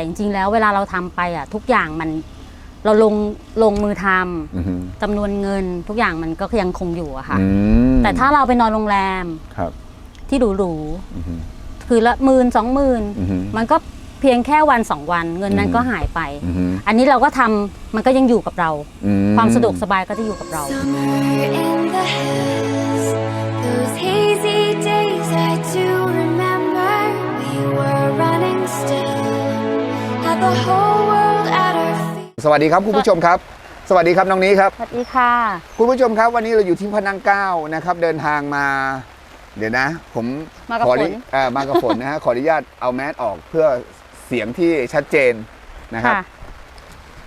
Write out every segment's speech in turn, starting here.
แต่จริงๆแล้วเวลาเราทำไปอะทุกอย่างมันเราลงลงมือทำอือฮึจำนวนเงินทุกอย่างมันก็ยังคงอยู่อะค่ะอืมแต่ถ้าเราไปนอนโรงแรมครับที่หรูอือฮึๆคือละหมื่นสองหมื่นอือฮึมันก็เพียงแค่วันสองวัน เงินนั้นอืมก็หายไปอือฮึอันนี้เราก็ทำมันก็ยังอยู่กับเราอืความสะดวกสบายก็จะอยู่กับเรา Summer in the hills, those hazy days I do remember. We were running still, สวัสดีครับคุณผู้ชมครับ สวัสดีครับน้องนี้ครับ สวัสดีค่ะ คุณผู้ชมครับวันนี้เราอยู่ที่พระนังเกล้านะครับ เดินทางมา เดี๋ยวนะ ผมมากับขออฝนุนเอ่อมากับฝนนะฮะขออนุญาตเอาแมสออกเพื่อเสียงที่ชัดเจนนะครับค่ะ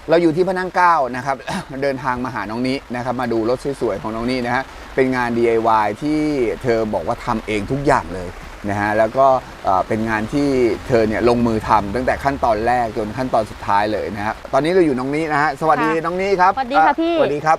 เราอยู่ที่พระนังเกล้านะครับ เดินทางมาหาน้องนี้นะครับ มาดูรถสวยๆของน้องนี้นะฮะเป็นงาน DIY ที่เธอบอกว่าทำเองทุกอย่างเลย นะฮะแล้วก็เอ่อเป็นงานที่เธอเนี่ยลงมือทำตั้งแต่ขั้นตอนแรกจนขั้นตอนสุดท้ายเลยนะฮะตอนนี้เราอยู่น้องนี้นะฮะสวัสดีค่ะน้องนี้ครับสวัสดีค่ะเอ่อพี่สวัสดีครับ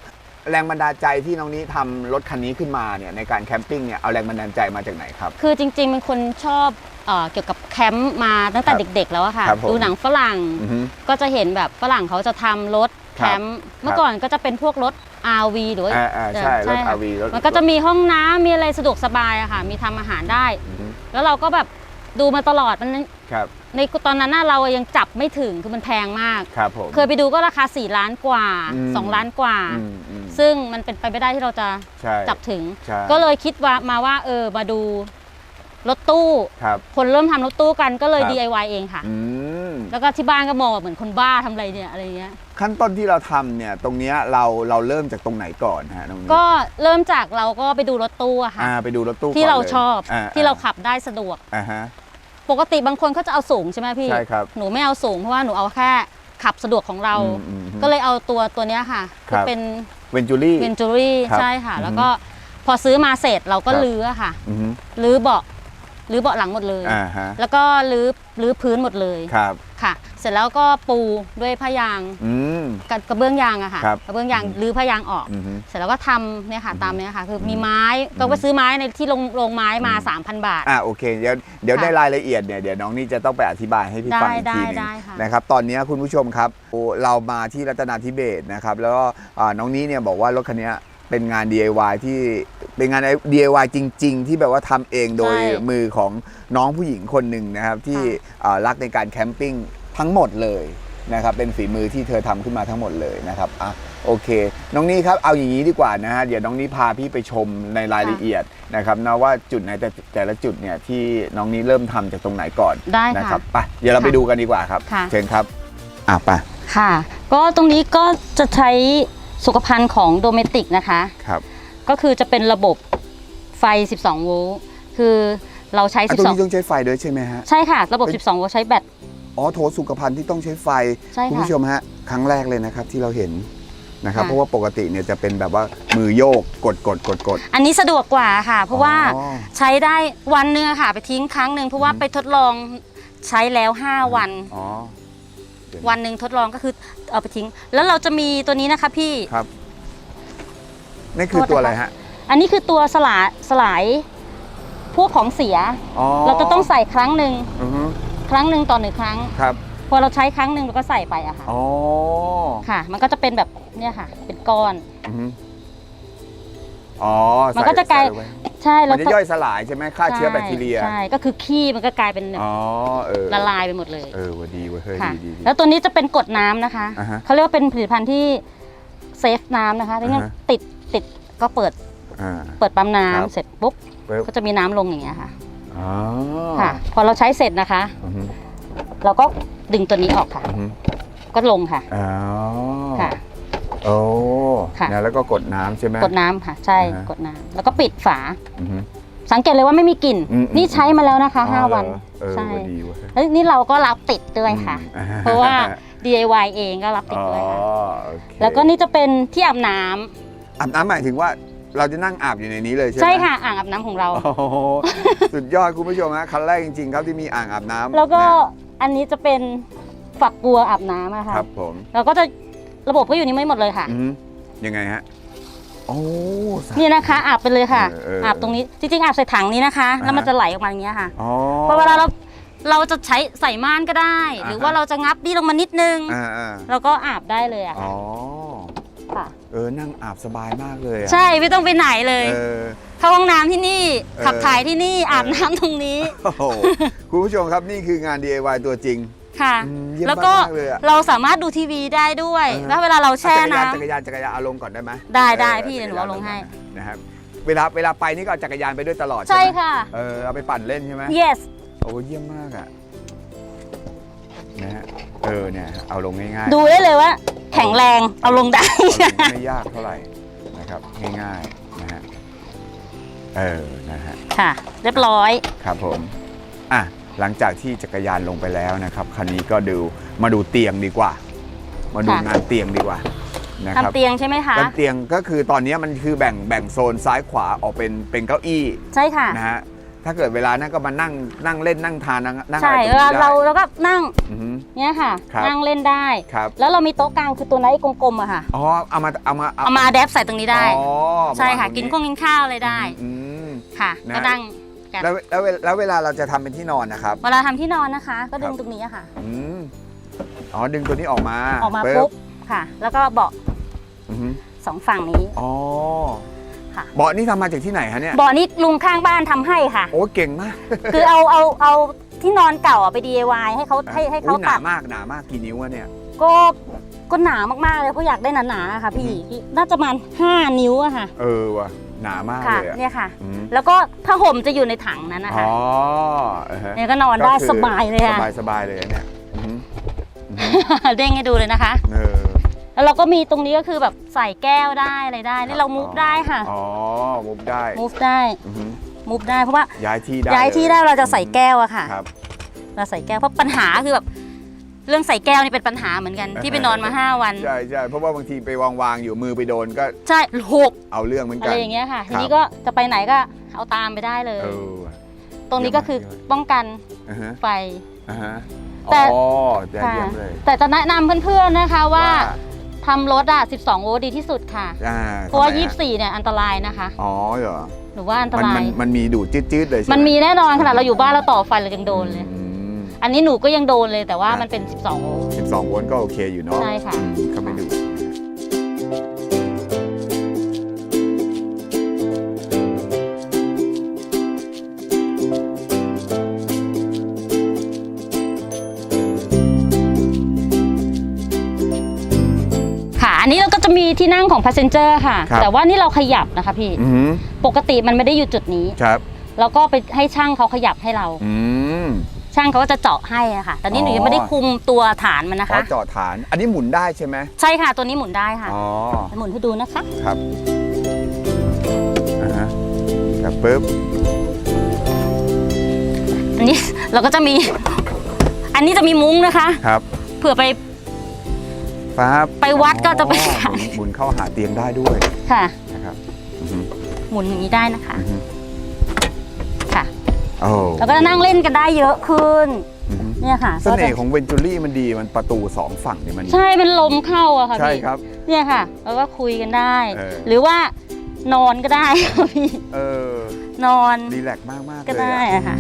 แรงบันดาลใจที่น้องนี้ทำรถคันนี้ขึ้นมาเนี่ยในการแคมปิ้งเนี่ยเอาแรงบันดาลใจมาจากไหนครับ คือจริงๆเป็นคนชอบเอ่อเกี่ยวกับแคมป์มาตั้งแต่ครับเด็ก ๆ แล้วอะค่ะครับผมดูหนังฝรั่งอือฮึก็จะเห็นแบบฝรั่งเขาจะทำรถแคมป์เมื่อก่อนก็จะเป็นพวกรถ RV หรือว่าอ่าอ่าใช่รถค่ะ RV รถมันก็จะมีห้องน้ำมีอะไรสะดวกสบายอะค่ะ มีทำอาหารได้อือฮึ แล้วเราก็แบบดูมาตลอดมันครับในตอนนั้นน่ะเรายังจับไม่ถึงคือมันแพงมาก ครับผมเคยไปดูก็ราคา 4 ล้านกว่าอืม2ล้านกว่าอืมอืมซึ่งมันเป็นไปไม่ได้ที่เราจะใช่จับถึงใช่ก็เลยคิดว่ามาว่าเออมาดู รถตู้ ครับ คนเริ่มทำรถตู้กันก็เลย ครับ DIY เองค่ะ อืมแล้วก็ที่บ้านก็มองว่าเหมือนคนบ้าทำอะไรเนี่ยอะไรเงี้ย ขั้นต้นที่เราทำเนี่ย ตรงเนี้ยเราเราเริ่มจากตรงไหนก่อนฮะน้องนี้ก็เริ่มจากเราก็ไปดูรถตู้อะค่ะอ่าไปดูรถตู้ที่ก่อนเราลยชอบอ่ที่เราขับได้สะดวก อ่าฮะ ปกติบางคนเขาจะเอาสูงใช่ไหมพี่ ใช่ครับหนูไม่เอาสูงเพราะว่าหนูเอาแค่ขับสะดวกของเรา อืมอืมอืมก็เลยเอาตัวตัวเนี้ยค่ะครัคือบเป็นเวนจูรี่ เวนจูรี่ครับใช่ค่ะอือฮึแล้วก็พอซื้อมาเสร็จเราก็ครับ ลื้ออะค่ะ อือฮึลื้อเบาะ ลื้อเบาะหลังหมดเลย อ่าฮะแล้วก็ลื้อลื้อพื้นหมดเลยครับ ค่ะ เสร็จแล้วก็ปูด้วยผ้ายางอืม กับกระเบื้องยางอะค่ะครับกระเบื้องยางอืมลื้อผ้ายางออก อือฮึ เสร็จแล้วก็ทำเนี่ยค่ะอืมตามเนี้ยค่ะ คืออมมีไม้ก็ไปซื้อไม้ในที่ลงลงไม้มา 3,000 บาท อ่าโอเคเดี๋ยวเดี๋ยวค่ะในรายละเอียดเนี่ยเดี๋ยวน้องนี่จะต้องไปอธิบายให้พี่ฟังอีกได้ทีหนึงได้ค่ะนะครับตอนนี้คุณผู้ชมครับโอ้เรามาที่รัตนาธิเบศรนะครับแล้วก็อ่าน้องนี้เนี่ยบอกว่ารถคันเนี้ย เป็นงาน DIY ที่เป็นงาน DIY จริง ๆ ที่แบบว่าทำเองโดยใช่มือของน้องผู้หญิงคนหนึ่งนะครับ ที่อ่ารักในการแคมปิ้งทั้งหมดเลยนะครับ เป็นฝีมือที่เธอทำขึ้นมาทั้งหมดเลยนะครับอะโอเค น้องนี้ครับเอาอย่างนี้ดีกว่านะฮะเดี๋ยวน้องนี้พาพี่ไปชมในรายละเอียดนะครับนะว่าจุดไหนแต่แต่ละจุดเนี่ยที่น้องนี้เริ่มทำจากตรงไหนก่อนได้นะคค่ะรับไปเดี๋ยวเราไปค่ะดูกันดีกว่าครับค่ะ เชิญครับอะไป ค่ะ ก็ตรงนี้ก็จะใช้ สุขภัณฑ์ของโดเมติกนะคะ ครับก็คือจะเป็นระบบไฟ 12 โวลต์คือเราใช้ อะตรงนี้ต้องใช้ไฟด้วยใช่ไหมฮะ12ใช่ค่ะ ระบบ 12 โวลต์ใช้แบต อ๋อโถสุขภัณฑ์ที่ต้องใช้ไฟ ใช่คุณค่ะผู้ชมฮะ ครั้งแรกเลยนะครับที่เราเห็นนะครับ ค่ะ เพราะว่าปกติเนี่ยจะเป็นแบบว่ามือโยกกดกดกดกด อันนี้สะดวกกว่าค่ะ เพราะว่าอ๋อ ใช้ได้วันหนึงอะค่ะ ไปทิ้งครั้งหนึ่งเพราะว่าอืมไปทดลองใช้แล้ว 5 วัน อ๋อ เดี๋ยวันหนึ่งทดลองก็คือเอาไปทิ้ง แล้วเราจะมีตัวนี้นะคะพี่ ครับนี่คือโทษนะคะตัวอะไรฮะ อันนี้คือตัวสลายสลายพวกของเสียอ๋อเราจะต้องใส่ครั้งหนึ่งอือฮึครั้งหนึ่งต่อหนึ่งครั้งครับพอเราใช้ครั้งหนึ่งเราก็ใส่ไปอะค่ะอ๋อค่ะ มันก็จะเป็นแบบเนี่ยค่ะ เป็นก้อน อือฮึอ๋อมันก็จะกลาย ใส่ไว้ใช่มัแล้นวจะย่อยสลายใช่ไหมฆ่าเชื้อแบคทีเรีย ใช่ ก็คือขี้มันก็กลายเป็นแบบอ๋อเออละลายไปหมดเลยเออว่าดีเว่าเฮ้ยค่ะ ดีดีดี แล้วตัวนี้จะเป็นกรดน้ำนะคะอ่าฮะเขาเรียกว่าเป็นผลิตภัณฑ์ที่เซฟน้ำนะคะที่นี่อ่าฮะ ติดติดก็เปิดอ่า เปิดปั๊มน้ำครับ เสร็จปุ๊บปึ๊บก็จะมีน้ำลงอย่างเงี้ยค่ะอ๋อค่ะ พอเราใช้เสร็จนะคะ อือฮึเราก็ดึงตัวนี้ออกค่ะ อือฮึก็ลงค่ะ อ๋อค่ะ โอ้ค่ะ นะแล้วก็กดน้ำใช่ไหม กดน้ำค่ะ ใช่อ่าฮะ กดน้ำแล้วก็ปิดฝา อือฮึ สังเกตเลยว่าไม่มีกลิ่น อืมอืมนี่ใช้มาแล้วนะคะ อ๋อ5 วัน เหรอเออใช่ว่าดีเว้ยแล้วนี่เราก็รับติดด้วยค่ะ อืมเพราะว่า DIY เองก็รับติดอ๋อด้วยค่ะโอเคแล้วก็นี่จะเป็นที่อาบน้ำอาบน้ำหมายถึงว่าเราจะนั่งอาบอยู่ในนี้เลยใช่ไหม ใช่ค่ะอ่างอาบน้ำของเรา โอ้โหสุดยอดคุณผู้ชมฮะคันแรกจริงๆครับที่มีอ่างอาบน้ำแล้วก็นะอันนี้จะเป็นฝักบัวอาบน้ำอะค่ะ ครับผม เราก็จะ ระบบก็อยู่นี่ไม่หมดเลยค่ะ อือฮึยังไงฮะโอ้สะนี่นะคะอาบไปเลยค่ะ เออเอออาบตรงนี้จริงๆอาบใส่ถังนี้นะคะ แล้วมันอ่าฮะ จะไหลออกมาอย่างเงี้ยค่ะอ๋อ พอเวลาเราเราจะใช้ใส่ม่านก็ได้ หรือว่าเราจะงับดีลงมานิดนึงอ่าอ่าแล้วก็อาบได้เลยอะอ๋ค่ะอค่ะ เออ นั่งอาบสบายมากเลยอะใช่ไม่ต้องไปไหนเลย เออ เข้าห้องน้ำที่นี่เออขับถ่ายที่นี่อาบน้ำตรงนี้ โอ้โหคุณผู้ชมครับนี่คืองาน DIY ตัวจริง ค่ะ อืมเยี่ยมแล้วก็มากๆเลยอะ เราสามารถดูทีวีได้ด้วยเออแล้วเวลาเราแช่จักรยานน้ำจักรยานจักรยานเอาลงก่อนได้ไหมได้ได้ออพี่เดี๋ยวหนูจักรเอาลงให้ นะครับเวลาเวลาไปนี่ก็เอาจักรยานไปด้วยตลอดใช่ใช่ไหมค่ะ เออเอาไปปั่นเล่นใช่ไหม yes โอ้เยี่ยมมากอะนะฮะเออเนี่ยเอาลงง่ายๆ ดูได้เลยว่า แข็งแรงเอาลงได้ เอาลงไม่ยากเท่าไหร่นะครับง่ายๆนะฮะเออนะฮะค่ะ เรียบร้อย ครับผมอะ หลังจากที่จักรยานลงไปแล้วนะครับคันนี้ก็ดูมาดูเตียงดีกว่า มาดูค่ะ งานเตียงดีกว่านะครับทำเตียงใช่ไหมคะ งานเตียงก็คือตอนนี้มันคือแบ่งแบ่งโซนซ้ายขวาออกเป็นเป็นเก้าอี้ใช่ค่ะ นะฮะถ้าเกิดเวลานั่งก็มานั่งนั่งเล่นนั่งทานนั่งนั่งอะใช่ไรตรงเวลานี้เราได้เราก็นั่งอือฮึ เนี่ยค่ะ ครับ นั่งเล่นได้ ครับแล้วเรามีโต๊ะกลางคือตัวนั้นไอ้กลมๆอะค่ะ อ๋อเอามาเอามาเอามาแดปใส่ตรงนี้ได้ อ๋อใช่ค่ะวางตรงกินข้าวกินข้าวอะไรได้อืม ค่ะ นะ ก็นั่ง กัน แล้วแล้วเวลาแล้วเวลาเราจะทำเป็นที่นอนนะครับ เวลาทำที่นอนนะคะ ก็ดึคงรับตรงนี้อะค่ะ อืมอ๋อดึงตัวนี้ออกมาออกมาปุ๊บค่ะ แล้วก็เบาะอือฮึสองฝั่งนี้ อ๋อค่ะ เบาะนี่ทำมาจากที่ไหนฮะเนี่ยเบาะนี้ลุงข้างบ้านทำให้ค่ะ โอ้เก่งมากคือเอาเอาเอาที่นอนเก่าอะไป DIY ให้เขาให้ให้เขาอุ๊ยหนาตัดมากหนามากกี่นิ้วอะเนี่ย ก็ก็หนามากๆเลยเพราะอยากได้หนาๆอะค่ะพี่น่าจะประมาณ5นิ้วอะค่ะ เออว่ะ หนามากค่ะเลยอะเนี่ยค่ะ อืมแล้วก็ผ้าห่มจะอยู่ในถังนั้นนะคะอ๋ออ่าฮะเนี่ยก็นอนได้ก็คือสบายเลยสค่ะ บาย สบายเลยอะเนี่ยอือฮึอือฮึเด้งให้ดูเลยนะคะ เออแล้วเราก็มีตรงนี้ก็คือแบบใส่แก้วได้อะไรได้นี่เรามูฟได้ค่ะอ๋อมุฟได้มูฟได้อือฮึมูฟได้เพราะว่าย้ายที่ได้ย้ายที่ได้เราจะใส่แก้วอะค่ะ ครับ เราใส่แก้วเพราะปัญหาคือแบบ เรื่องใส่แก้วนี่เป็นปัญหาเหมือนกัน ที่ไปนอนมา 5 วัน ใช่ใช่เพราะว่าบางทีไปวางวางๆอยู่มือไปโดนก็ใช่หกเอาเรื่องเหมือนอะกัไรนอย่างเงี้ยค่ะ ครับ ทีนี้ก็จะไปไหนก็เอาตามไปได้เลย เออ ตรงนี้ก็คือเยี่ยมมาก ป้องกันอ่าฮะไฟ อ่าฮะแต่ อ๋อแต่ค่ะเยี่ยมเลยแต่จะแนะนำเพื่อนๆนะคะว่าทำรถอะ12 โวลต์ดีที่สุดค่ะ อ่าเพราะว่า ทำไมฮ24 เนี่ยอันตรายนะคะ อ๋อเหรอหรือว่าอันตมันรามัยนมันมีดูดจืดๆเลยใช่ไหมันมีแน่นอนขนาดเราอยู่บ้านเราต่อไฟเรายังโดนเลย อืม อันนี้หนูก็ยังโดนเลยแต่ว่าครับมันเป็น 12โวลต์ 12โวลต์ก็โอเคอยู่เนาะใช่ค่ะ อืมก็ไม่ดูดค่ะ อันนี้เราก็จะมีที่นั่งของ passenger ค่ะ ครับ แต่ว่านี่เราขยับนะคะพี่ อือหือปกติมันไม่ได้อยู่จุดนี้ ครับ แล้วก็ไปให้ช่างเขาขยับให้เรา อืม ช่างเขาก็จะเจาะให้อะค่ะแต่นี่หนูอ๋อยังไม่ได้คุมตัวฐานมันนะขอคะจอดฐาน อันนี้หมุนได้ใช่ไหมใช่ค่ะตัวนี้หมุนได้ค่ะอ๋อ หมุนให้ดูนะคะ ครับอ่าฮะครับปุ๊บ อันนี้ เราก็จะมี อันนี้จะมีมุ้งนะคะ ครับเผื่อไปปั๊บไปวัดก็จะไปอ๋อหมุนหมุนเข้าหาเตียงได้ด้วยค่ะ นะครับอือฮึหมุนอย่างนี้ได้นะคะ อือฮึค่ะ โอ้แล้วก็นั่งเล่นกันได้เยอะขึ้นอือฮึเนี่ยค่ะเสน่ห์ของเวนจูรี่มันดีมันประตูสองฝั่งเนี่ยมันใช่เป็นลมเข้าอะค่ะใช่พี่ครับ เนี่ยค่ะ แล้วก็คุยกันได้ เออ หรือว่านอนก็ได้ค่ะพี่เออนอน รีแลกซ์มากมากๆก็เลยได้อะ อะค่ะ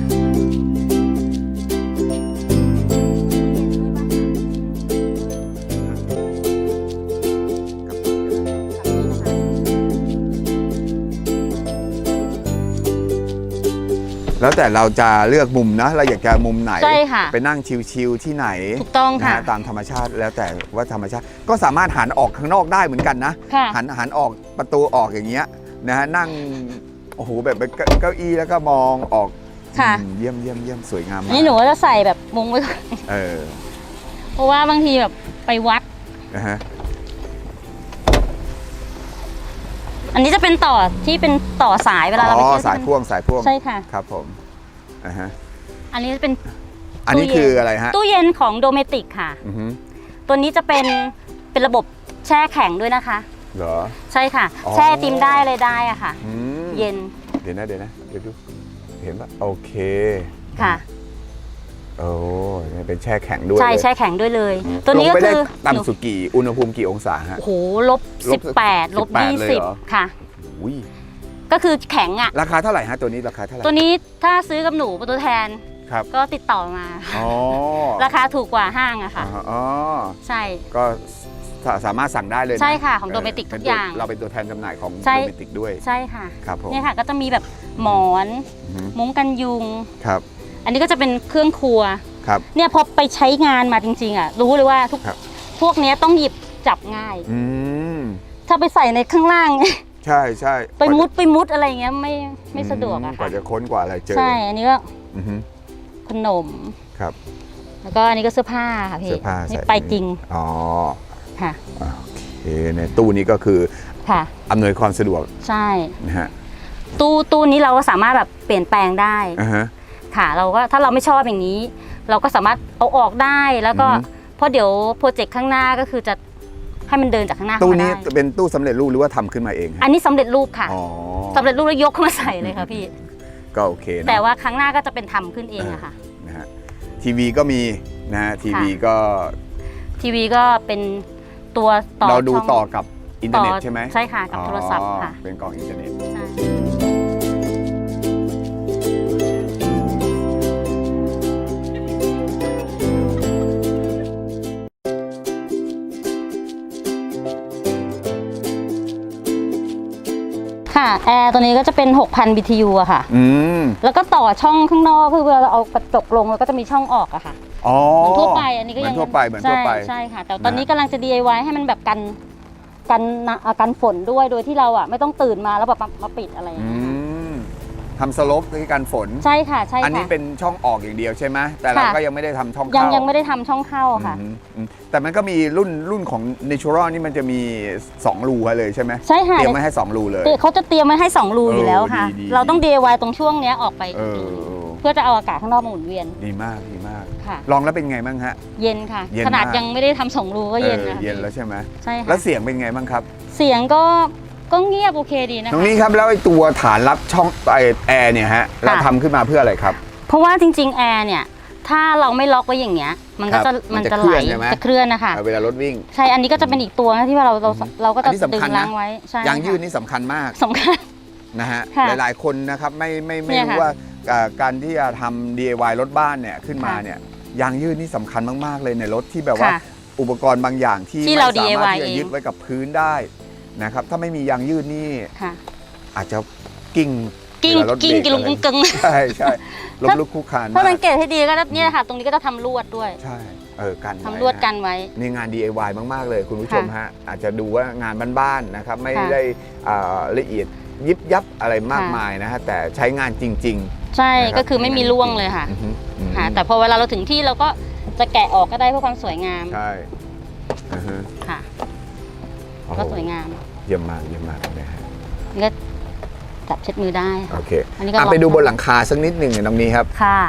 แล้วแต่เราจะเลือกมุมนะ เราอยากจะมุมไหน ใช่ค่ะไปนั่งชิลๆที่ไหนถูกต้องนะค่ะฮะตามธรรมชาติแล้วแต่ว่าธรรมชาติ ก็สามารถหันออกข้างนอกได้เหมือนกันนะ ค่ะหันหันออกประตูออกอย่างเงี้ยนะฮะนั่งโอ้โหแบบเก้าเก้าอี้แล้วก็มองออกค่ะ อืมเยี่ยมเยี่ยมเยี่ยมสวยงามอัมานกนี้หนูก็จะใส่แบบมุงไว้ก่อนเออเพราะว่าบางทีแบบไปวัดนะฮะ อันนี้จะเป็นต่อที่เป็นต่อสายเวลาเราอ๋ไปอเที่ยวสายพ่วงสายพ่วงใช่ค่ะ ครับผมอ่าฮะอันนี้จะเป็นอันนี้ตู้เย็นคืออะไรฮะตู้เย็นของโดเมติกค่ะ อือฮึตัวนี้จะเป็นเป็นระบบแช่แข็งด้วยนะคะ เหรอ ใช่ค่ะ อ๋อ แช่ไอติมได้เลยได้อะค่ะ อืมเย็นเดี๋ยวนะเดี๋ยวนะเดี๋ยวดูเห็นปะโอเค ค่ะ โอ้เนี่ยเป็นแช่แข็งด้วยใช่เลยแช่แข็งด้วยเลย ตัวนี้ลก็งไปได้คือต่ำสุดกี่อุณหภูมิกี่องศาฮะ โอ้โหลบลบ18ลบ18เลยเหรอ 20 ค่ะ อุ้ยก็คือแข็งอะ ราคาเท่าไหร่ฮะตัวนี้ราคาเท่าไหร่ ตัวนี้ถ้าซื้อกับหนูเป็นตัวแทนคครับ ก็ติดต่อมา อ๋อราคาถูกกว่าห้างอะค่ะ อ๋ออ๋อใช่ ก็สาสามารถสั่งได้เลยนใช่ค่ะของ Dometic เทุกอย่างเราเป็นตัวแทนจำหน่ายของใช่โดเมติกด้วยใช่ค่ะ ครับผมเนี่ยค่ะก็จะมีแบบหมอน อือฮึมุ้งกันยุง ครับ อันนี้ก็จะเป็นเครื่องครัว ครับ เนี่ยพอไปใช้งานมาจริงๆอะรู้เลยว่าทุกครับ พวกเนี้ยต้องหยิบจับง่าย อืมถ้าไปใส่ในข้างล่าง ใช่ใช่ไปมุดไปมุดอะไรอย่างเงี้ยไม่ไม่สะดวกอะกค่ะว่าจะค้นกว่าอะไรเจอใช่อันนี้ก็อือฮึขนม ครับ แล้วก็อันนี้ก็เสื้อผ้าค่ะพี่เสื้อผ้านี่ใส่ไปจริงอ๋อค่ะโอเคในตู้นี้ก็คือค่ะ อำนวยความสะดวกใช่ นะฮะตู้ตู้นี้เราก็สามารถแบบเปลี่ยนแปลงได้ อ่าฮะ ค่ะ เราก็ถ้าเราไม่ชอบอย่างนี้ เราก็สามารถเอาออกได้แล้วก็อือฮึ เพราะเดี๋ยวโปรเจกต์ข้างหน้าก็คือจะให้มันเดินจากข้างหน้าตู้เข้ามานี้ได้เป็นตู้สำเร็จรูปหรือว่าทำขึ้นมาเองฮะอันนี้สำเร็จรูปค่ะอ๋อสำเร็จรูปแล้วยกขึ้นมาใส่เลยค่ะพี่ ก็โอเคนะ แต่ว่าครั้งหน้าก็จะเป็นทำขึ้นเองอะค่ะ นะฮะทีวีก็มีนะฮะทีวีก็ทีวีก็เป็นตัวต่อเราดูช่งต่อกับอินเทอร์เน็ตใช่ไหมใช่ค่ะกับโทรศัพท์ค่ะอ๋อเป็นกล่องอินเทอร์เน็ต ใช่ ค่ะแอร์ตัวนี้ก็จะเป็น 6,000 BTU อะค่ะ อืม แล้วก็ต่อช่องข้างนอกคือเวลาเราเอากระจกลงแล้วก็จะมีช่องออกอะค่ะอ๋อเหมือนทั่วไปอันนี้ก็เหมืยัองนทั่วไปเหมือนทั่วไป ใช่ใช่ค่ะ แต่ตอนนี้กำลังจะ DIY ให้มันแบบกันกันนะอะกันฝนด้วยโดยที่เราอะไม่ต้องตื่นมาแล้วแบบมามาปิดอะไรอย่างอืเงี้ยค่ะม ทำสลบคือการฝน ใช่ค่ะ ใช่ค่ะ อันนี้เป็นช่องออกอย่างเดียวใช่ไหมแต่เราค่ะ ก็ยังไม่ได้ทำช่องยังเข้ายังไม่ได้ทำช่องเข้าค่ะ อืมอืมแต่มันก็มีรุ่นรุ่นของ Natural นี่มันจะมี 2 รูให้เลยใช่ไหมใช่ค่ะเตรียมไว้ให้ 2 รูเลยเดี๋ยวเขาจะเตรียมไว้ให้ 2 รูอยู่แล้วค่ะ เออดีดี เราต้อง DIY ตรงช่วงเนี้ยออกไปเอออีกรูเพื่อจะเอาอากาศข้างนอกมาหมุนเวียนดีมากดีมาก ค่ะ ลองแล้วเป็นไงบ้างฮะ เย็นค่ะ เย็นขนาดมาก ยังไม่ได้ทำสองรูก็เย็นออนะเย็นแล้วใช่ไหมใช่แล้ค่ะวเสียงเป็นไงบ้างครับ เสียงก็ ก็เงียบโอเคดีนะตรงคะนี้ครับแล้วไอ้ตัวฐานรับช่องไอแอร์เนี่ยฮะเราทำขึ้นมาเพื่ออะไรครับ เพราะว่าจริงๆแอร์เนี่ย ถ้าเราไม่ล็อกไว้อย่างเงี้ย มันก็ครัจะบมัมันนจะจะเคไหลื่ลอนใช่ไหม จะเคลื่อนนะคะ เวลารถวิ่ง ใช่ อันนี้ก็จะเป็นอีกตัวนะที่ว่าเราเราเราก็อัจะนนี้สำดึงคัญนะ ล้างไว้ ใช่ยางยืดค่ะนี่สำคัญมากสำคัญ นะฮะค่ะหลายๆคนนะครับไม่ไม่ไม่เนี่ยรู้ค่ะว่าเอ่อการที่จะทำ DIY รถบ้านเนี่ยขึ้นมาค่ะเนี่ยยางยืดนี่สำคัญมากๆเลยในรถที่แบบว่า ค่ะอุปกรณ์บางอย่างที่ที่เราไม่สามารถ DIY ที่จะยึดไว้กับพื้นได้ นะครับ ถ้าไม่มียางยืดนี่ค่ะ อาจจะกิ้งกิ้งเวลารถกิ้งเบรกิลุงอะไรกึงใช่ใช่ล้มลุกคลุกคลานถ้าสัมางกเกตให้ดีก็จะเนี่ยค่ะ ตรงนี้ก็จะทำลวดด้วยใช่เออกันทำไลวดกันไว้ นี่งาน DIY มาก ๆ เลยคุณผู้ชมค่ะฮะ อาจจะดูว่างานบ้าน ๆ นะครับ ไม่ค่ะได้อ่าละเอียดยิบยับอะไรมากค่ะ มายนะฮะ แต่ใช้งานจริงใช่ๆนะรับก็คือไม่มีร่วงเลยค่ะอือฮึอืมค่ะ แต่พอเวลาเราถึงที่เราก็จะแกะออกก็ได้เพื่อความสวยงามใช่อือฮึค่ะโอ้โห ก็สวยงาม เยี่ยมมากเยี่ยมมากนะฮะนี่ก็จับเช็ดมือได้ค่ะโอเคอันนี้ก็อะล็อกไปดูบนหลังคาสักนิดหนึ่งน้องนี้ครับค่ะ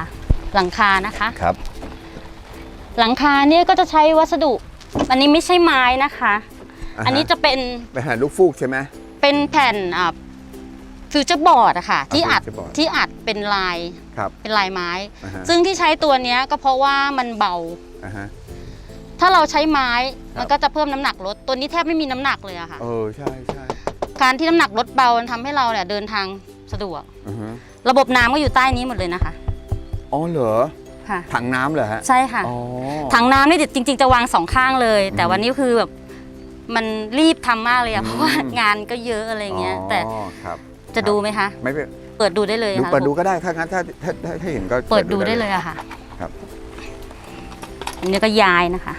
หลังคานะคะ ครับ หลังคาเนี่ยก็จะใช้วัสดุ อันนี้ไม่ใช่ไม้นะคะ อ่าฮะ อันนี้จะเป็นเป็นแผ่นลูกฟูกใช่ไหม เป็นแผ่นอ่าฟิวเจอร์บอร์ดอะค่ะ ที่อัด future board ที่อัดเป็นลายครับเป็นลายไม้ อ่าฮะซึ่งที่ใช้ตัวเนี้ยก็เพราะว่ามันเบา อ่าฮะ ถ้าเราใช้ไม้ครับ มันก็จะเพิ่มน้ำหนักรถตัวนี้แทบไม่มีน้ำหนักเลยอะค่ะ เออใช่ใช่การที่น้ำหนักรถเบามันทำให้เราเนี่ยเดินทางสะดวก อือฮึระบบน้ำก็อยู่ใต้นี้หมดเลยนะคะอ๋อเหรอค่ะ ถังน้ำเหรอฮะใช่ค่ะ อ๋อ ถังน้ำนี่จริง ๆ จะวางสองข้างเลย แต่อืมวันนี้คือแบบมันรีบทำมากเลยอือะมเพราะว่างานก็เยอะอะไรเงี้ย แต่อ๋อครับจะดูไหมคะ ไม่เป็นเปิดดูได้เลยดูค่ะเปิดดูก็ได้ถ้างั้นถ้าถ้าถ้าถ้าเห็นก็เปิดดูได้เลยอะค่ะ ครับ อันนี้ก็ย้ายนะคะ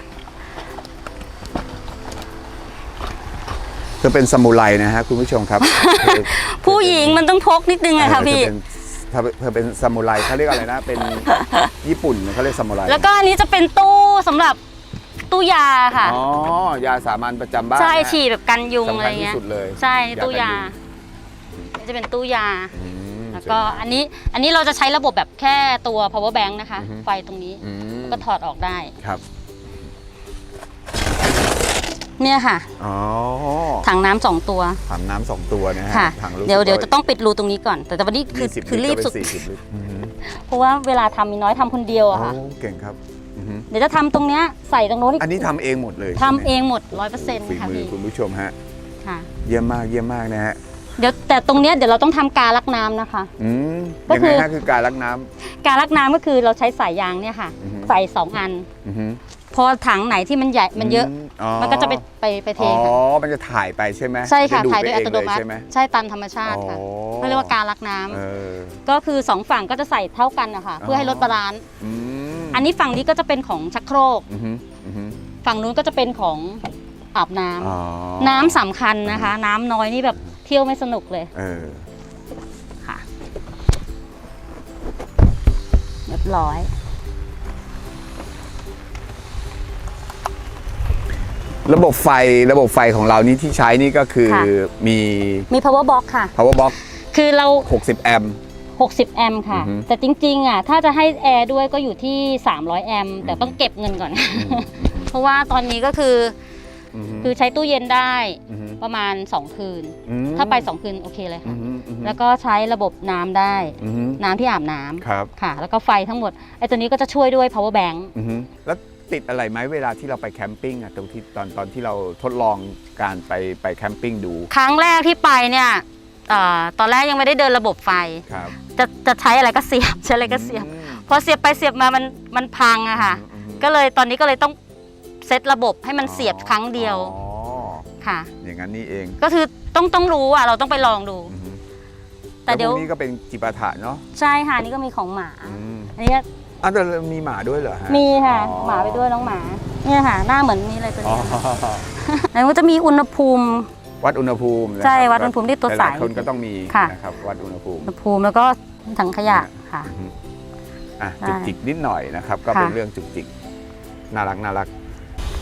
เธอเป็นซามูไรนะฮะคุณผู้ชมครับเธอผู้หญิงมันต้องพกนิดนึงอะค่ะเธอพี่เป็นเธอเธอเป็นซามูไรเขาเรียกอะไรนะ เป็นญี่ปุ่นเขาเรียกซามูไรแล้วก็อันนี้จะเป็นตู้สำหรับตู้ยาค่ะ อ๋อยาสามัญประจำบ้านใช่นะฮะฉีดแบบกันยุงสำอะคัไรญที่เงี้ย สุดเลยใช่ยาตู้ยากันยุนี่จะเป็นตู้ยา อืม แล้วก็อันนี้อันนี้เราจะใช้ระบบแบบแค่ตัว power bank นะคะ อือฮึไฟตรงนี้ อืม ก็ถอดออกได้ ครับเนี่ยค่ะ อ๋อถังน้ำสองตัว ถังน้ำสองตัวนะฮะค่ะ ถังลูกเดี๋ยวเดี๋ยวจะต้องปิดรูตรงนี้ก่อน แต่แต่วันนี้คือ20คือรีบลิตสุดก็เป็นสี่สิบลิตรอืมเพราะว่าเวลาทำมีน้อยทำคนเดียวอะค่ะ โอ้เก่งครับอือฮึเดี๋ยวจะทำตรงเนี้ยใส่ตรงโน้นอีกอันนี้ทำเองหมดเลยทำใช่ไหมเองหมดร้อยเปอร์เซ็นต์ฝีค่ะมือพี่คุณผู้ชมฮะ ค่ะ เยี่ยมมากเยี่ยมมากนะฮะ เดี๋ยวแต่ตรงเนี้ยเดี๋ยวเราต้องทำการลักน้ำนะคะ อืมก็ยังคืไงอฮะคือการลักน้ำ การลักน้ำก็คือเราใช้สายยางเนี่ยค่ะ อือฮึ ใส่สองอัน อือฮึพอถังไหนที่มันใหญ่มันเยอะมันก็จะไปไปไปเทอ๋อ ค่ะมันจะถ่ายไปใช่ไหมใช่ค่ะจดูถ่ายด้วยไปอัเงตโนมัเลยติใช่ไหม ใช่ตามธรรมชาติค่ะอ๋อ เขาเรียกว่าการลักน้ำเออ ก็คือสองฝั่งก็จะใส่เท่ากันนะคะอ๋อเพื่อให้ลดบาลานซ์อืมอันนี้ฝั่งนี้ก็จะเป็นของชักโครก อือฮึอือฮึฝั่งนู้นก็จะเป็นของอาบน้ำ อ๋อ น้ำสำคัญนะคะ น้ำน้อยนี่แบบ เที่ยวไม่สนุกเลยเออค่ะเรียบร้อย ระบบไฟระบบไฟของเรานี่ที่ใช้นี่ก็คือค่ะ มี มี power box ค่ะ power box คือเรา 60 แอมป์ 60 แอมป์ค่ะ อือฮึแต่จริงๆอะถ้าจะให้แอร์ด้วยก็อยู่ที่ 300 แอมป์แต่ต้องเก็บเงินก่อน เพราะว่าตอนนี้ก็คือ อือฮึคือใช้ตู้เย็นได้อือฮึประมาณ 2 คืน อืมถ้าไป 2 คืนโอเคเลยอืค่ะ อฮึอือฮึแล้วก็ใช้ระบบน้ำได้ อือฮึน้ำที่อาบน้ำครับค่ะ แล้วก็ไฟทั้งหมดไอ้ตัวนี้ก็จะช่วยด้วย power bank อือฮึแล้วติดอะไรไหมเวลาที่เราไปแคมปิ้งอะตรงที่ตอนตอนที่เราทดลองการไปไปแคมปิ้งดูครั้งแรกที่ไปเนี่ยเอ่อตอนแรกยังไม่ได้เดินระบบไฟ ครับจะจะใช้อะไรก็เสียบ ใช้อะไรก็เสียบอืมพอเสียบไปเสียบมามันมันพังอะค่ะอือฮึก็เลยตอนนี้ก็เลยต้อง เซตระบบให้มันเสียบครั้งเดียวอ๋อค่ะ อย่างนั้นนี่เองก็คือต้องต้องรู้อะเราต้องไปลองดู อือฮึแต่เดี๋ยว ล้พกนี้ก็เป็นจิปาถะเนาะใช่ค่ะนี่ก็มีของหมาอืมอันนี้ก็อ้าวแต่มีหมาด้วยเหรอฮะมีค่ะอ๋อหมาไปด้วยน้องหมา เนี่ยค่ะ หน้าเหมือนนี่เลยตัวอ๋อนี้แล้วก็จะมีอุณหภูมิ วัดอุณหภูมินะครับใช่วัดอุณหภูมิที่ตัวหสาลายยๆคนก็ต้องมีค่ะ นะครับวัดอุณหภูมิ อุณหภูมิแล้วก็ถังขยะค่ะอือฮึอะใช่จุกจิกนิดหน่อยนะครับ ก็ค่ะเป็นเรื่องจุกจิกน่ารักน่ารัก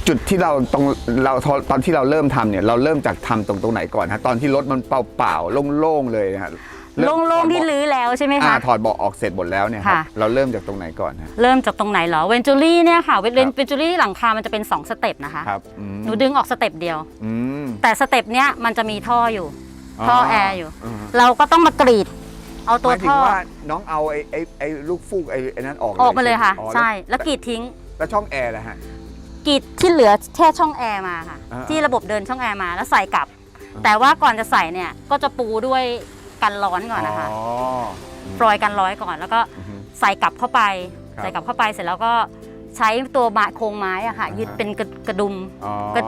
จุดที่เราตรงเราตอนที่เราเริ่มทำเนี่ยเราเริ่มจากทำตรงตรงไหนก่อนฮะตอนที่รถมันเปล่าๆโล่งๆเลยนะฮะเริ่มโล่งๆที่ถอดเบาะลื้อแล้วใช่ไหมอ่าคะถอดเบาะออกเสร็จหมดแล้วเนี่ยครับค่ะเราเริ่มจากตรงไหนก่อนฮะเริ่มจากตรงไหนเหรอเวนจูรี่เนี่ยค่ะเวนครับเวนจูรี่หลังคา มันจะเป็น 2 สเต็ปนะคะครับอืมหนูดึงออกสเต็ปเดียวอืมแต่สเต็ปเนี้ยมันจะมีท่ออยู่ ท่อแอร์อยู่อืมเราก็ต้องมากรีด เอาตัวหมายถึท่งอว่าน้องเอาไอ้ไอ้ไอ้ลูกฟูกไอ้ไอ้นั้นออกออกมาเลยค่ะอ๋อใช่แล้แล้ววกรีดทิ้งแล้วช่องแอร์ล่ะฮะ กรีดที่เหลือแค่ช่องแอร์มาค่ะ อ่าที่ระบบเดินช่องแอร์มาแล้วใส่กลับ อ่า แต่ว่าก่อนจะใส่เนี่ยก็จะปูด้วยกันร้อนก่อนนะคะอ๋อฟรอยกันร้อยก่อนแล้วก็อือฮึ ใส่กลับเข้าไป ครับใส่กลับเข้าไปเสร็จแล้วก็ใช้ตัวไม้โครงไม้อะค่ะอ่าฮะ ยึดเป็นกระกระดุม อ๋อก็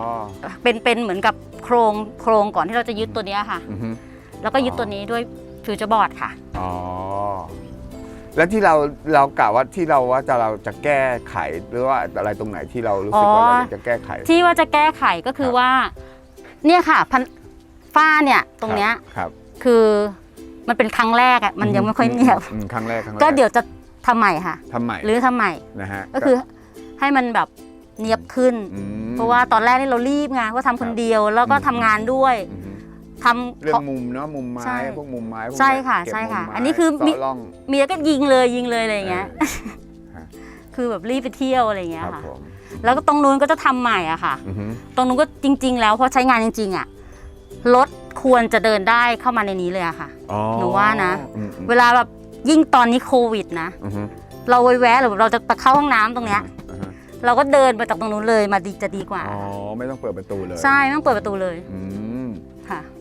เป็นเป็นเหมือนกับโครงโครงก่อนที่เราจะยึดตัวเนี้ยค่ะ อือฮึแล้วก็ยึดตัวนี้ด้วยฟิวเจอร์บอร์ดค่ะ อ๋อ แล้วที่เราเรากะว่าที่เราว่าจะเราจะแก้ไขหรือว่าอะไรตรงไหนที่เรารู้สึกว่าอ๋อเราอยากจะแก้ไข ที่ว่าจะแก้ไขก็คือครับว่า เนี่ยค่ะพันฝ้าเนี่ยตรงเนี้ยครับ คือมันเป็นครั้งแรกอะมันยังไม่ค่อยเนียบอืมครั้งแรกครั้งแรกก็เดี๋ยวจะทำใหม่ค่ะทำใหม่หรือทำใหม่นะฮะก็คือให้มันแบบเนียบขึ้นมเพราะว่าตอนแรกนี่เรารีบไงว่าทำคนเดียวแล้วก็อืมทำงานด้วยอือฮึ ทำ เรื่องมุมเนาะมุมไม้ใช่ พวกมุมไม้พวกใช่เนี้ยค่ะเก็บใช่ค่ะ มุมไม้อันนี้คือมีเสาะร่อง เมียก็ยิงเลยยิงเลยอะไรอย่างเงี้ยเออคือแบบรีบไปเที่ยวอะไรอย่างเงี้คยรับค่ะ ผมแล้วก็ตรงนู้นก็จะทำใหม่อะค่ะ อือฮึตรงนู้นก็จริง ๆ แล้วพอใช้งานจริง ๆอะรถควรจะเดินได้เข้ามาในนี้เลยอะค่ะ อ๋อหนูว่านะ อืมอืมเวลาแบบยิ่งตอนนี้โควิดนะ อือฮึเราแวะหรือเราจะไปเข้าห้องน้ำตรงเนี้ย อือฮึเราก็เดินไปจากตรงนู้นเลยมาดีจะดีกว่า อ๋อไม่ต้องเปิดประตูเลยใช่ไม่ต้องเปิดประตูเลย อืมค่ะ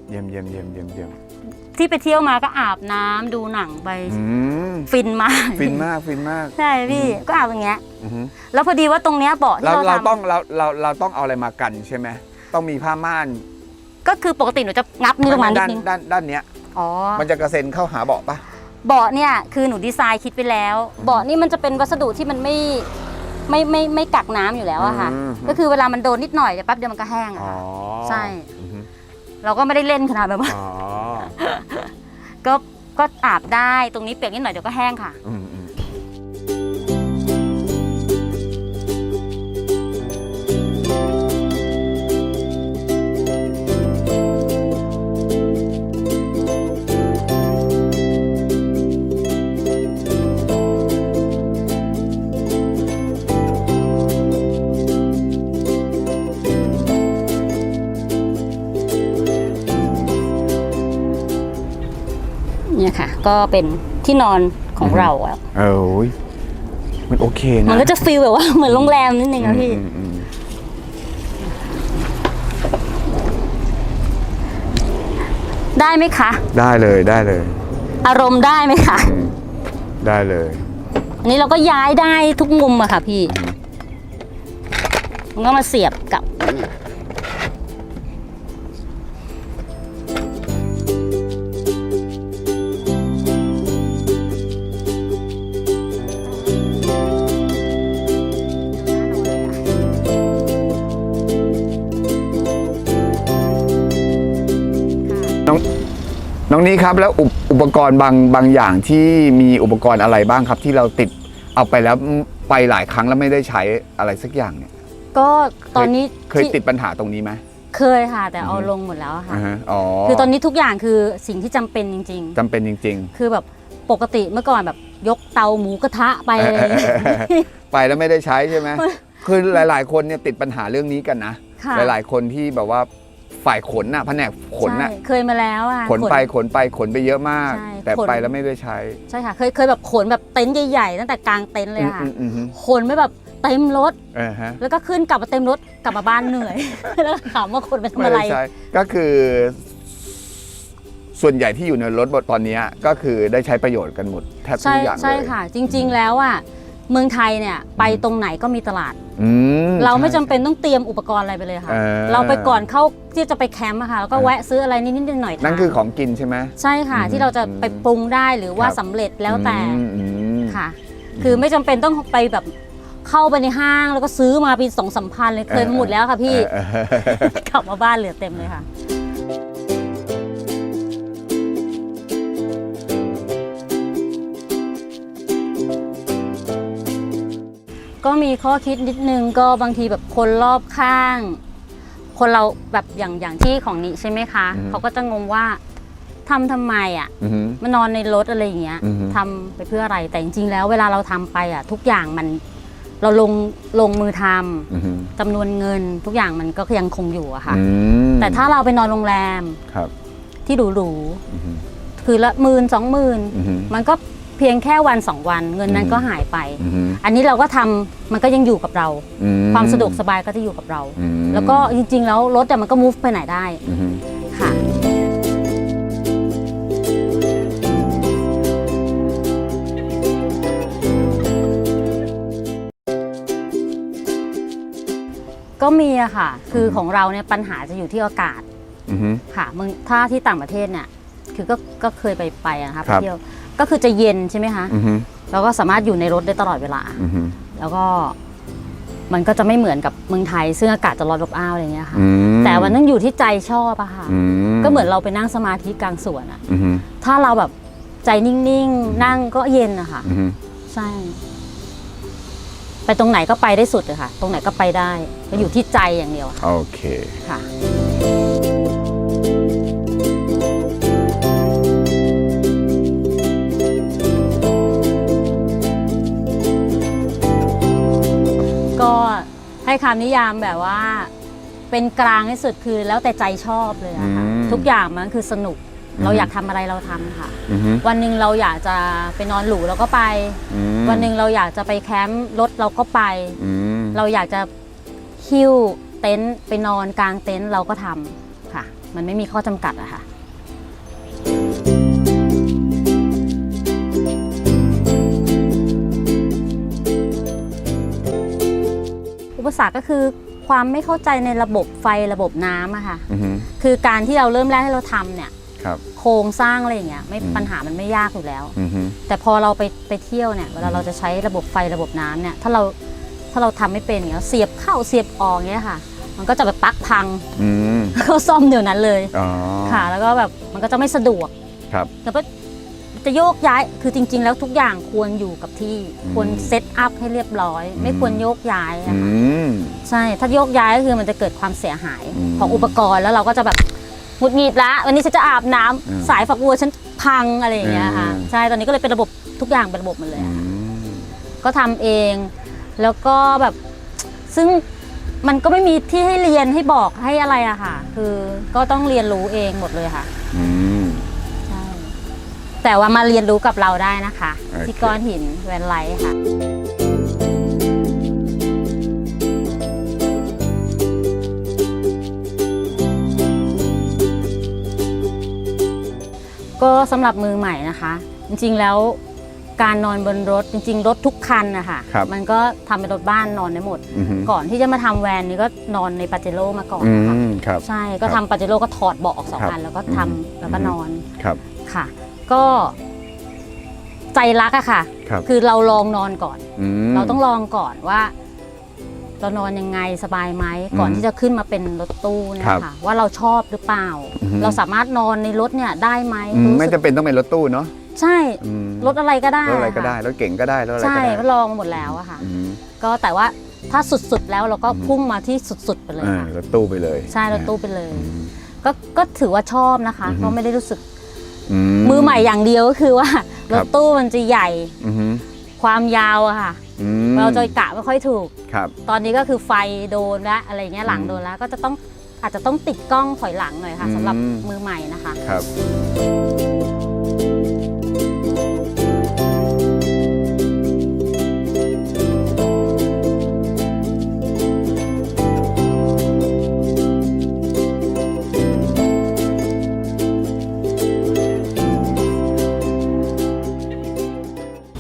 เยี่ยมเยี่ยมเยี่ยมเยี่ยมเยี่ยมที่ไปเที่ยวมาก็อาบน้ำดูหนังไป อืมฟินมาก ฟินมากฟินมากใช่พี่ก็อาบอย่างเงี้ย อือฮึแล้วพอดีว่าตรงเนี้ยเบาะที่เราเราเราทำต้องเราเราเราต้องเอาอะไรมากันใช่ไหมต้องมีผ้าม่านก็คือปกติหนูจะงับนี่ลงมานิดด้านนึงด้านด้านเนี้ย อ๋อ มันจะกระเซ็นเข้าหาเบาะปะ เบาะเนี่ยคือหนูดีไซน์คิดไปแล้ว เบาะนี่มันจะเป็นวัสดุที่มันไม่ไม่ไม่ไม่กักน้ำอยู่แล้วอะค่ะมก็คือเวลามันโดนนิดหน่อยเดี๋ยวแป๊บเดียวมันก็แห้งอะอ๋อค่ะ ใช่อือฮึ เราก็ไม่ได้เล่นขนาดแบบว่า อ๋อก็ก็อาบได้ตรงนี้เปียกนิดหน่อยเดี๋ยวก็แห้งค่ะ อืม เนี่ยค่ะ ก็เป็นที่นอนของเราอะเออโอ้ยมันโอเคนะมันก็จะฟีลแบบว่าเหมือนโรงแรมนิดนึงนะพี่อืมอืมด้ได้ไหมคะ ได้เลยได้เลยอารมณ์ได้ไหมคะอืมได้เลย อันนี้เราก็ย้ายได้ทุกมุมอะค่ะพี่มันก็มาเสียบกับ น้องนี้ครับแล้วอุปอุปกรณ์บางบางอย่างที่มีอุปกรณ์อะไรบ้างครับ ที่เราติดเอาไปแล้วไปหลายครั้งแล้วไม่ได้ใช้อะไรสักอย่างเนี่ยก็ตอนนี้เคยที่ติดปัญหาตรงนี้ไหม เคยค่ะ แต่เอาอือฮึ ลงหมดแล้วอะค่ะ อ่าฮะอ๋อคือตอนนี้ทุกอย่างคือสิ่งที่จำเป็นจริง จำเป็นจริง ๆ คือแบบปกติเมื่อก่อนแบบยกเตาหมูกระทะไปๆอะไรอย่างเงี้ยไปแล้วไม่ได้ใช้ใช่ไหมคือหลาย ๆ คนเนี่ยติดปัญหาเรื่องนี้กันนะ ค่ะ หลาย ๆ คนที่แบบว่า ฝ่ายขนน่ะแผนกขนน่ะใช่เคยมาแล้วอะ ขนไปขนไปขนไปเยอะมาก ใช่แต่ขน ไปแล้วไม่ได้ใช้ ใช่ค่ะ เคยเคยแบบขนแบบเต็นท์ใหญ่ๆ ตั้งแต่กลางเต็นท์เลยค่ะอืมอืมอืมขนไม่แบบเต็มรถ เออฮะแล้วก็ขึ้นกลับมาเต็มรถกลับมาบ้านเหนื่อย แล้วถามว่าขนไปทำไม่อะไร ได้ใช้ก็คือ ส่วนใหญ่ที่อยู่ในรถตอนเนี้ยก็คือได้ใช้ประโยชน์กันหมดแทบทุใช่กอย่างเลยใช่ค่ะ จริง ๆ แล้วอะ เมืองไทยเนี่ยไปตรงไหนก็มีตลาด อืมเราไม่จำใช่เป็นต้องเตรียมอุปกรณ์อะไรไปเลยค่ะเออเราไปก่อนเข้าที่จะไปแคมป์อะค่ะแล้วก็เออแวะซื้ออะไรนิดๆหน่อยๆทานั่นคือของกินใช่ไหม ใช่ค่ะ อืมที่เราจะไปปรุงได้หรือว่าครับ สำเร็จแล้วแต่อืมอืม ค่ะ คือไม่จำเป็นต้องไปแบบเข้าไปในห้างแล้วก็ซื้อมาเป็นสองสามพันเลยเคยมาหมดแล้วค่ะพี่เออเออ กลับมาบ้านเหลือเต็มเลยค่ะ ก็มีข้อคิดนิดนึงก็บางทีแบบคนรอบข้าง คนเราแบบอย่างอย่างที่ของนี้ใช่ไหมคะอืม เขาก็จะงงว่าทำทำไมอะ อืมมานอนในรถอะไรอย่างเงี้ยอือฮึ ทำไปเพื่ออะไรแต่จริงๆ แล้วเวลาเราทำไปอะ ทุกอย่างมันเราลงลงมือทำอืมจำนวนเงิน ทุกอย่างมันก็ยังคงอยู่อะค่ะ อืมแต่ถ้าเราไปนอนโรงแรมครับที่หรูอืมๆคือละหมื่นสองหมื่นอืมมันก็ เพียงแค่วันสองวันเงินนั้นอืมก็หายไป อืมอันนี้เราก็ทำมันก็ยังอยู่กับเรา อืความสะดวกสบายก็จะอยู่กับเรา อืมแล้วก็จริง ๆ แล้วรถอะมันก็ move ไปไหนได้อืมค่ะ ก็มีอะค่ะ คือของเราเนี่ยปัญหาจะอยู่ที่อากาศ อืม ค่ะมึงถ้าที่ต่างประเทศเนี่ยคือก็ก็เคยไปไปอะนะคะคไปรับ เที่ยว ก็คือจะเย็นใช่ไหมคะอืมแล้วก็สามารถอยู่ในรถได้ตลอดเวลา อืมแล้วก็มันก็จะไม่เหมือนกับเมืองไทย ซึ่งอากาศจะร้อนอบอ้าวอะไรเงี้ยค่ะ อืมแต่มันต้องอยู่ที่ใจชอบอะค่ะ อืก็เหมือนเราไปนั่งสมาธิกลางสวนอะอืมถ้าเราแบบใจนิ่งๆ นั่งก็เย็นอะค่ะ อืมใช่ ไปตรงไหนก็ไปได้สุดเลยค่ะ ตรงไหนก็ไปได้ก็อยู่ที่ใจอย่างเดียวอะโอเค ค่ะ คำนิยามแบบว่า เป็นกลางที่สุดคือแล้วแต่ใจชอบเลยอะค่ะอืมทุกอย่างมันคือสนุก อืม เราอยากทำอะไรเราทำค่ะ อืมวันหนึ่งเราอยากจะไปนอนหรูเราก็ไป อืมวันหนึ่งเราอยากจะไปแคมป์รถเราก็ไป อืมเราอยากจะหิ้วเต็นท์ไปนอนกลางเต็นท์เราก็ทำค่ะ มันไม่มีข้อจำกัดอะค่ะ ปสรรคก็คือความไม่เข้าใจในระบบไฟระบบน้ำอะค่ะ อืมคือการที่เราเริ่มแรกที่เราทำเนี่ยครับ โครงสร้างอะไรอย่างเงี้ยไม่อืม ปัญหามันไม่ยากอยู่แล้ว อืมแต่พอเราไปไปเที่ยวเนี่ยเวลาเราจะใช้ระบบไฟระบบน้ำเนี่ยถ้าเราถ้าเราทำไม่เป็นอย่างเงี้ยเสียบเข้าเสียบออกเงี้ยค่ะ มันก็จะแบบปลั๊กพัง อืมก็ซ่อมเดี๋ยวนั้นเลย อ๋อ ค่ะ แล้วก็แบบมันก็จะไม่สะดวกครับ แล้วก็ จะโยกย้ายคือจริง ๆ แล้วทุกอย่างควรอยู่กับที่อืม ควรเซตอัพให้เรียบร้อยอืมไม่ควรโยกย้ายอือะค่ะม ใช่ถ้าโยกย้ายก็คือมันจะเกิดความเสียหายอืมของอุปกรณ์แล้วเราก็จะแบบหงุดหงิดละวันนี้ฉันจะอาบน้ำอืมสายฝักบัวฉันพังอะไรอย่างเงี้ยค่ะอืม ใช่ตอนนี้ก็เลยเป็นระบบทุกอย่างเป็นระบบหมดเลยอือะ ม ก็ทำเอง แล้วก็แบบ ซึ่งมันก็ไม่มีที่ให้เรียนให้บอกให้อะไรอะค่ะ คือก็ต้องเรียนรู้เองหมดเลยค่ะ อืมใช่ แต่ว่ามาเรียนรู้กับเราได้นะคะ โอเค ที่ก้อนหินแวนไลท์ค่ะอก็สำหรับมือใหม่นะคะ จริงๆแล้วการนอนบนรถจริงๆ รถทุกคันนะคะครับ มันก็ทำเป็นรถบ้านนอนได้หมด อือฮึก่อนที่จะมาทำแวนนี่ก็นอนในปาเจโร่มาก่อนอืนะคะมครับ ใช่ก็ครัทำบปาเจโร่ก็ถอดเบาะออกสองครับอันแล้วก็ทำอืม แล้วก็อืมนอนครับ ค่ะ ก็ใจรักอะค่ะ ครับ คือเราลองนอนก่อนอืมเราต้องลองก่อนว่า เรานอนยังไงสบายไหมก่อนอืมที่จะขึ้นมาเป็นรถตู้เนยครับค่ะ ว่าเราชอบหรือเปล่า อือฮึ เราสามารถนอนในรถเนี่ยได้ไหมอืมรู้สึกไม่จำเป็นต้องเป็นรถตู้เนาะใช่อืมรถอะไรก็ได้รถอะไรก็ได้ค่รถเก่งก็ได้รถอะไรใช่ก็ได้ก็ลองหมดแล้วอะค่ะ อืม ก็แต่ว่าถ้าสุดๆแล้วเราก็อืม พุ่งมาที่สุดๆไปเลยอ่าค่ะรถตู้ไปเลยใช่รถตู้ไปเลย อืม ก็ก็ถือว่าชอบนะคะ อือฮึ ก็ไม่ได้รู้สึกอื มือใหม่อย่างเดียวก็คือว่าครรับถตู้มันจะใหญ่อือฮึความยาวอะค่ะอืมเราจะกะไม่ค่อยถูกครับตอนนี้ก็คือไฟโดนแล้วอะไรเงี้ยหลังอืมโดนแล้ว ก็จะต้องอาจจะต้องติดกล้องถอยหลังหน่อยค่ะอืมสำหรับมือใหม่นะคะครับ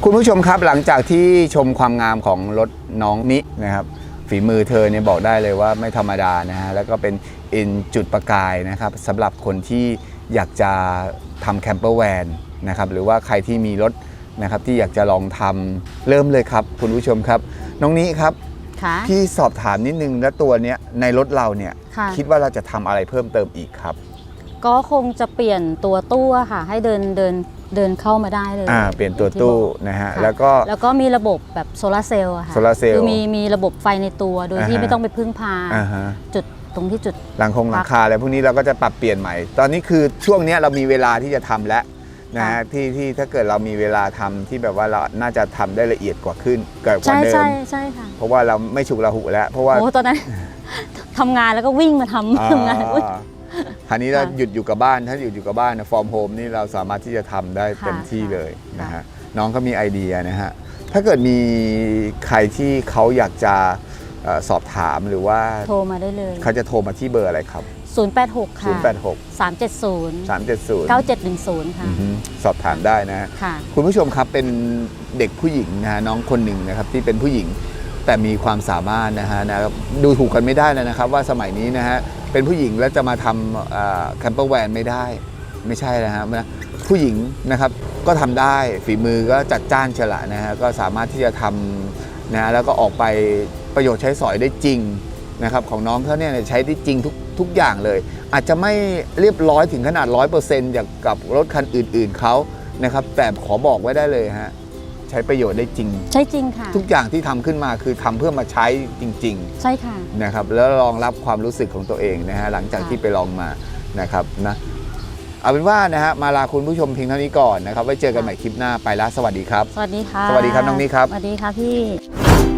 คุณผู้ชมครับหลังจากที่ชมความงามของรถน้องนินะครับฝีมือเธอเนี่ยบอกได้เลยว่าไม่ธรรมดานะฮะแล้วก็เป็นอินจุดประกายนะครับสำหรับคนที่อยากจะทำแคมเปอร์แวนนะครับหรือว่าใครที่มีรถนะครับที่อยากจะลองทำเริ่มเลยครับ คุณผู้ชมครับ น้องนี้ครับค่ะพี่สอบถามนิดนึงแล้วตัวเนี้ยในรถเราเนี่ยค่ะ คิดว่าเราจะทำอะไรเพิ่มเติมอีกครับ ก็คงจะเปลี่ยนตัวตู้อะค่ะ ให้เดินเดิน เดินเข้ามาได้เลยอ่าเปลี่ยนตัวที่ตู้บอกนะฮะค่ะแล้วก็แล้วก็มีระบบแบบโซลาร์เซลล์อะค่ะโซลาร์เซลล์คือมีมีระบบไฟในตัวโดยที่อ่าฮะไม่ต้องไปพึ่งพาอ่าฮะจุดตรงที่จุดหลังคงหลังคาอะไรพวกนี้เราก็จะปรับเปลี่ยนใหม่ ตอนนี้คือช่วงเนี้ยเรามีเวลาที่จะทำแล้วนะฮะค่ะที่ที่ถ้าเกิดเรามีเวลาทำที่แบบว่าเราน่าจะทำได้ละเอียดกว่าขึ้นเกิดกว่าใช่เดิมใช่ใช่ค่ะเพราะว่าเราไม่ฉุกละหุแล้ว เพราะว่าโอ้ตอนนั้นทำงานแล้วก็วิ่งมาทำอ่าทำงานอุ๊ย คราวนี้เราค่ะหยุดอยู่กับบ้านถ้าหยุดอยู่กับบ้านฟอร์มโฮมนี่เราสามารถที่จะทำได้ค่ะเต็มที่ค่ะเลยนะค่ะฮะน้องก็มีไอเดียนะฮะถ้าเกิดมีใครที่เขาอยากจะเอ่อสอบถามหรือว่าโทรมาได้เลย เขาจะโทรมาที่เบอร์อะไรครับ 086 ค่ะ 086 370 370 9710 ค่ะอือฮึสอบถามได้นะฮะค่ะคุณผู้ชมครับเป็นเด็กผู้หญิงนะฮะน้องคนหนึ่งนะครับที่เป็นผู้หญิงแต่มีความสามารถนะฮะนะครับดูถูกกันไม่ได้เลยนะครับ ว่าสมัยนี้นะฮะ เป็นผู้หญิงแล้วจะมาทำแคมเปอร์แวนไม่ได้ ไม่ใช่นะฮะนะผู้หญิงนะครับก็ทำได้ฝีมือก็จัดจ้านเฉละนะฮะก็สามารถที่จะทำนะฮะแล้วก็ออกไปประโยชน์ใช้สอยได้จริงนะครับของน้องเขาเนี่ยใช้ได้จริงทุกทุกอย่างเลย อาจจะไม่เรียบร้อยถึงขนาด 100%อย่างกับรถคันอื่น ๆเขานะครับแต่ขอบอกไว้ได้เลยฮะ ใช้ประโยชน์ได้จริง ใช่จริงค่ะ ทุกอย่างที่ทำขึ้นมาคือทำเพื่อมาใช้จริง ใช่ค่ะ ๆ นะครับ แล้วลองรับความรู้สึกของตัวเองนะฮะหลังจากค่ะที่ไปลองมานะครับนะเอาเป็นว่านะฮะมาลาคุณผู้ชมเพียงเท่านี้ก่อนนะครับไว้เจอกันใหม่คลิปหน้าไปละสวัสดีครับ สวัสดีค่ะ สวัสดีครับน้องนิครับ สวัสดีค่ะพี่